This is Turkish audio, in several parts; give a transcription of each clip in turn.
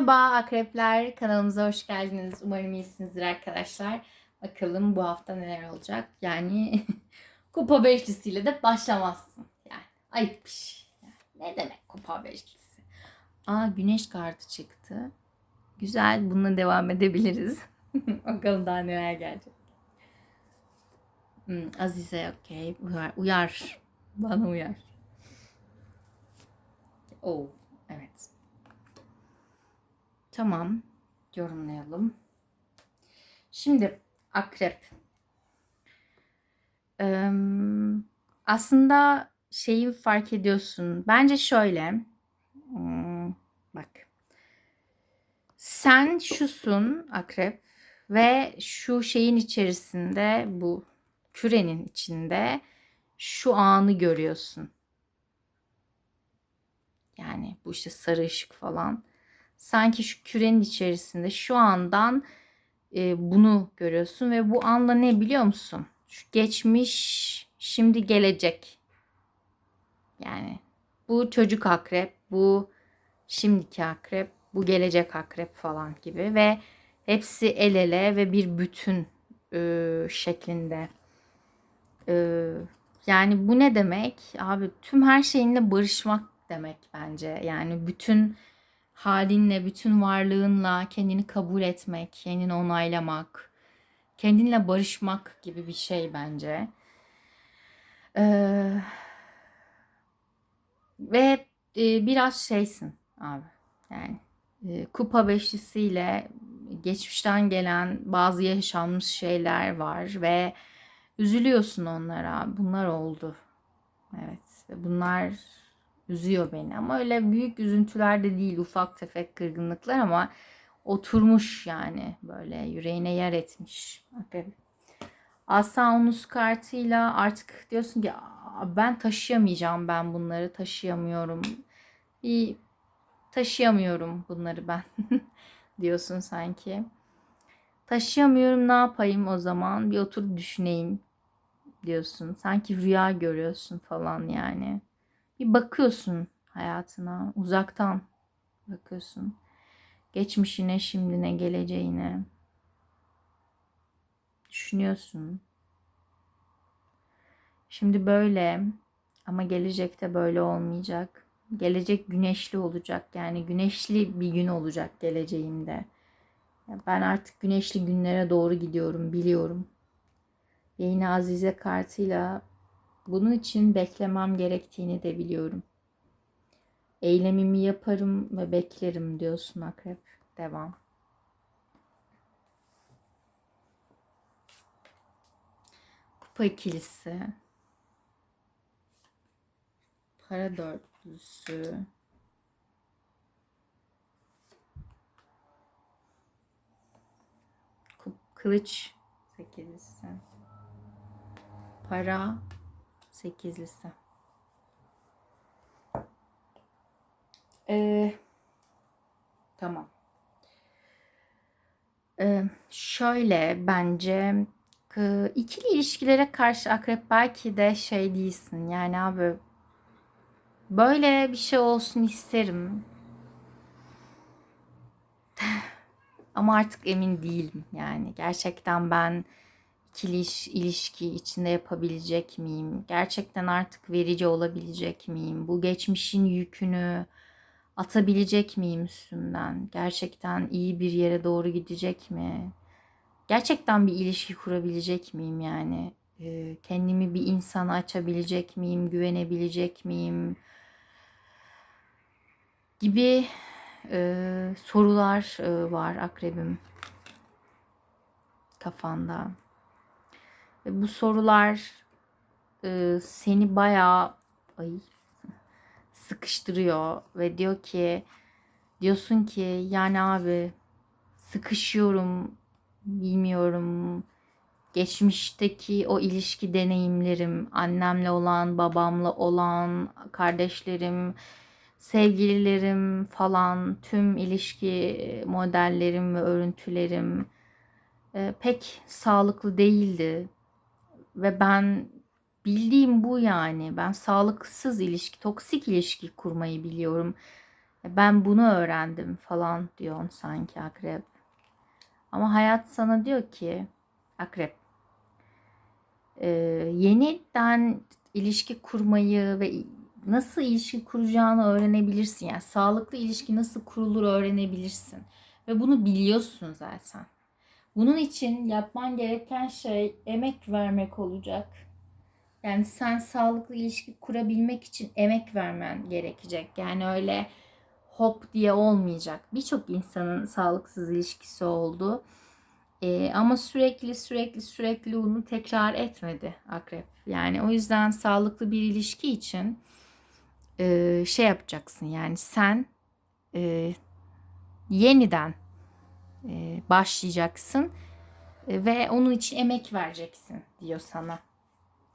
Merhaba akrepler kanalımıza hoş geldiniz. Umarım iyisinizdir arkadaşlar. Bakalım bu hafta neler olacak. Yani kupa beşlisiyle de başlamazsın. Yani ayıpmış. Yani ne demek kupa beşlisi? Aa güneş kartı çıktı. Güzel bununla devam edebiliriz. Bakalım daha neler gelecek. Hmm, Azize okey. Uyar, uyar. Bana uyar. Oo, evet. Tamam. Yorumlayalım. Şimdi akrep. Eee, aslında şeyi fark ediyorsun. Bence şöyle. Hmm, bak. Sen şusun akrep ve şu şeyin içerisinde bu kürenin içinde şu anı görüyorsun. Yani bu işte sarı ışık falan sanki şu kürenin içerisinde şu andan e, bunu görüyorsun ve bu anla ne biliyor musun? Şu geçmiş, şimdi gelecek. Yani bu çocuk akrep, bu şimdiki akrep, bu gelecek akrep falan gibi ve hepsi el ele ve bir bütün e, şeklinde. E, yani bu ne demek? Abi tüm her şeyinle barışmak demek bence. Yani bütün halinle, bütün varlığınla kendini kabul etmek, kendini onaylamak, kendinle barışmak gibi bir şey bence. Ee, ve e, biraz şeysin abi. Yani e, kupa beşlisiyle geçmişten gelen bazı yaşanmış şeyler var ve üzülüyorsun onlara. Bunlar oldu. Evet. Ve bunlar üzüyor beni. Ama öyle büyük üzüntüler de değil. Ufak tefek kırgınlıklar ama oturmuş yani. Böyle yüreğine yer etmiş. Okay. Asa Onus kartıyla artık diyorsun ki ben taşıyamayacağım ben bunları taşıyamıyorum. Bir taşıyamıyorum bunları ben diyorsun sanki. Taşıyamıyorum ne yapayım o zaman bir otur düşüneyim diyorsun. Sanki rüya görüyorsun falan yani bir bakıyorsun hayatına uzaktan bakıyorsun. Geçmişine, şimdine, geleceğine düşünüyorsun. Şimdi böyle ama gelecekte böyle olmayacak. Gelecek güneşli olacak. Yani güneşli bir gün olacak geleceğimde. Ben artık güneşli günlere doğru gidiyorum, biliyorum. Yine Azize kartıyla bunun için beklemem gerektiğini de biliyorum. Eylemimi yaparım ve beklerim diyorsun akrep. Devam. Kupa ikilisi. Para dörtlüsü. Kılıç sekizlisi. Para Sekizlisi. Ee, tamam. Ee, şöyle bence ikili ilişkilere karşı akrep belki de şey değilsin. Yani abi böyle bir şey olsun isterim. Ama artık emin değilim yani. Gerçekten ben ikili ilişki içinde yapabilecek miyim? Gerçekten artık verici olabilecek miyim? Bu geçmişin yükünü atabilecek miyim üstümden? Gerçekten iyi bir yere doğru gidecek mi? Gerçekten bir ilişki kurabilecek miyim yani? Ee, kendimi bir insana açabilecek miyim? Güvenebilecek miyim? Gibi e, sorular e, var akrebim kafanda. Bu sorular e, seni bayağı ay, sıkıştırıyor. Ve diyor ki diyorsun ki yani abi sıkışıyorum bilmiyorum. Geçmişteki o ilişki deneyimlerim annemle olan babamla olan kardeşlerim sevgililerim falan tüm ilişki modellerim ve örüntülerim e, pek sağlıklı değildi ve ben bildiğim bu yani. Ben sağlıksız ilişki, toksik ilişki kurmayı biliyorum. Ben bunu öğrendim falan diyorsun sanki akrep. Ama hayat sana diyor ki akrep e, yeniden ilişki kurmayı ve nasıl ilişki kuracağını öğrenebilirsin. Yani sağlıklı ilişki nasıl kurulur öğrenebilirsin. Ve bunu biliyorsun zaten. Bunun için yapman gereken şey emek vermek olacak. Yani sen sağlıklı ilişki kurabilmek için emek vermen gerekecek. Yani öyle hop diye olmayacak. Birçok insanın sağlıksız ilişkisi oldu. Ee, ama sürekli sürekli sürekli bunu tekrar etmedi akrep. Yani o yüzden sağlıklı bir ilişki için e, şey yapacaksın. Yani sen e, yeniden başlayacaksın e, ve onun için emek vereceksin diyor sana.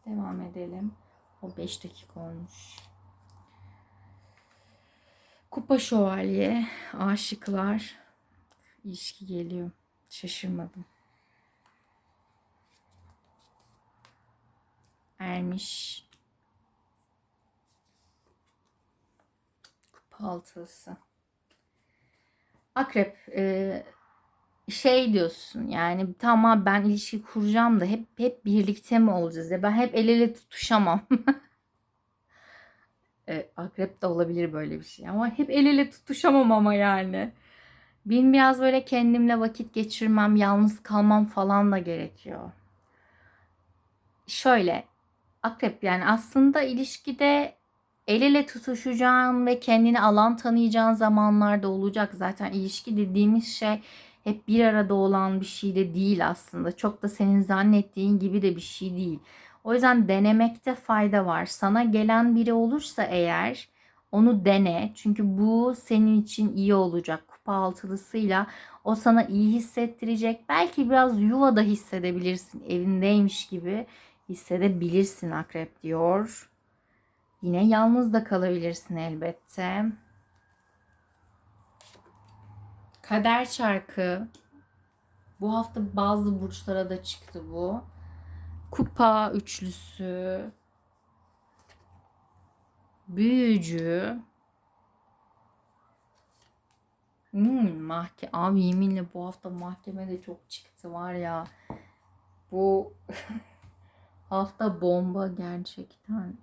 Devam edelim. O 5 dakika olmuş. Kupa şövalye, aşıklar, ilişki geliyor. Şaşırmadım. Ermiş. Kupa altısı. Akrep e, şey diyorsun yani tamam ben ilişki kuracağım da hep hep birlikte mi olacağız ya ben hep el ele tutuşamam. e, akrep de olabilir böyle bir şey ama hep el ele tutuşamam ama yani. Benim biraz böyle kendimle vakit geçirmem, yalnız kalmam falan da gerekiyor. Şöyle, akrep yani aslında ilişkide el ele tutuşacağın ve kendini alan tanıyacağın zamanlarda olacak. Zaten ilişki dediğimiz şey hep bir arada olan bir şey de değil aslında. Çok da senin zannettiğin gibi de bir şey değil. O yüzden denemekte fayda var. Sana gelen biri olursa eğer onu dene. Çünkü bu senin için iyi olacak. Kupa altılısıyla o sana iyi hissettirecek. Belki biraz yuvada hissedebilirsin. Evindeymiş gibi hissedebilirsin akrep diyor. Yine yalnız da kalabilirsin elbette. Kader çarkı. Bu hafta bazı burçlara da çıktı bu. Kupa üçlüsü. Büyücü. Hmm, mahke abi yeminle bu hafta mahkemede çok çıktı var ya. Bu hafta bomba gerçekten.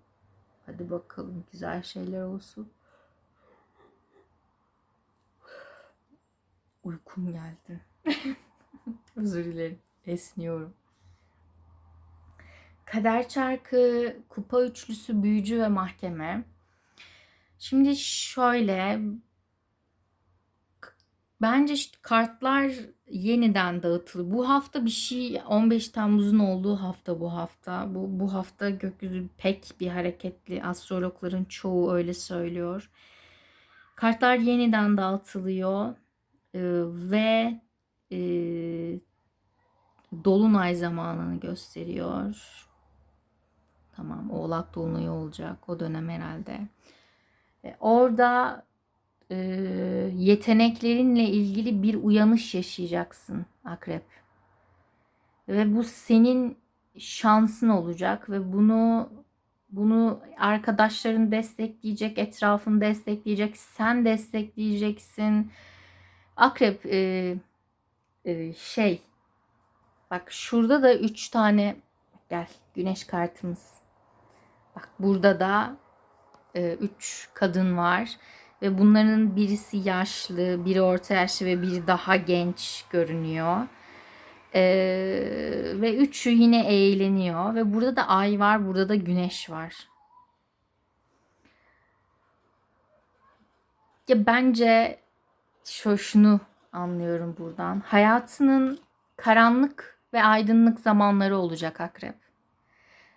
Hadi bakalım güzel şeyler olsun. Uykum geldi. Özür dilerim. Esniyorum. Kader çarkı, kupa üçlüsü, büyücü ve mahkeme. Şimdi şöyle bence işte kartlar yeniden dağıtılır. Bu hafta bir şey 15 Temmuz'un olduğu hafta bu hafta. Bu bu hafta gökyüzü pek bir hareketli. Astrologların çoğu öyle söylüyor. Kartlar yeniden dağıtılıyor ee, ve e, dolunay zamanını gösteriyor. Tamam, Oğlak dolunayı olacak o dönem herhalde. E, orada e, yeteneklerinle ilgili bir uyanış yaşayacaksın akrep. Ve bu senin şansın olacak ve bunu bunu arkadaşların destekleyecek, etrafın destekleyecek, sen destekleyeceksin. Akrep e, e, şey bak şurada da üç tane gel güneş kartımız. Bak burada da e, üç kadın var ve bunların birisi yaşlı, biri orta yaşlı ve biri daha genç görünüyor. E, ve üçü yine eğleniyor ve burada da ay var, burada da güneş var. Ya bence şu şunu anlıyorum buradan. Hayatının karanlık ve aydınlık zamanları olacak akrep.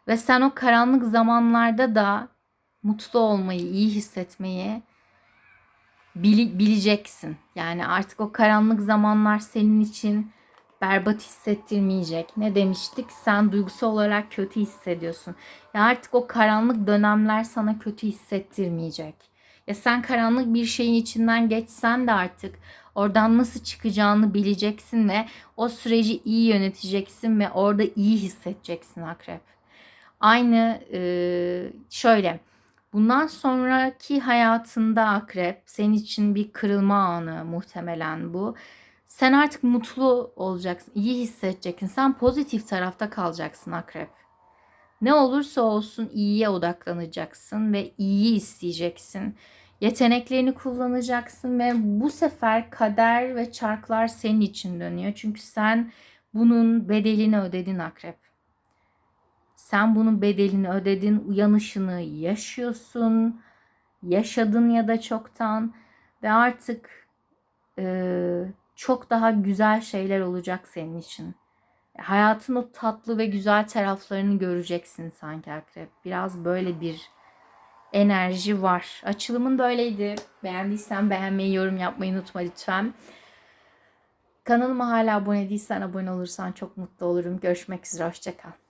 Ve sen o karanlık zamanlarda da mutlu olmayı, iyi hissetmeyi bili, bileceksin. Yani artık o karanlık zamanlar senin için berbat hissettirmeyecek. Ne demiştik? Sen duygusal olarak kötü hissediyorsun. Ya artık o karanlık dönemler sana kötü hissettirmeyecek. Ya sen karanlık bir şeyin içinden geçsen de artık oradan nasıl çıkacağını bileceksin ve o süreci iyi yöneteceksin ve orada iyi hissedeceksin akrep. Aynı e, şöyle Bundan sonraki hayatında akrep senin için bir kırılma anı muhtemelen bu. Sen artık mutlu olacaksın, iyi hissedeceksin. Sen pozitif tarafta kalacaksın akrep. Ne olursa olsun iyiye odaklanacaksın ve iyi isteyeceksin. Yeteneklerini kullanacaksın ve bu sefer kader ve çarklar senin için dönüyor. Çünkü sen bunun bedelini ödedin akrep. Sen bunun bedelini ödedin, uyanışını yaşıyorsun, yaşadın ya da çoktan ve artık e, çok daha güzel şeyler olacak senin için. Hayatın o tatlı ve güzel taraflarını göreceksin sanki akrep. Biraz böyle bir enerji var. Açılımın böyleydi. Beğendiysen beğenmeyi, yorum yapmayı unutma lütfen. Kanalıma hala abone değilsen abone olursan çok mutlu olurum. Görüşmek üzere. Hoşçakal.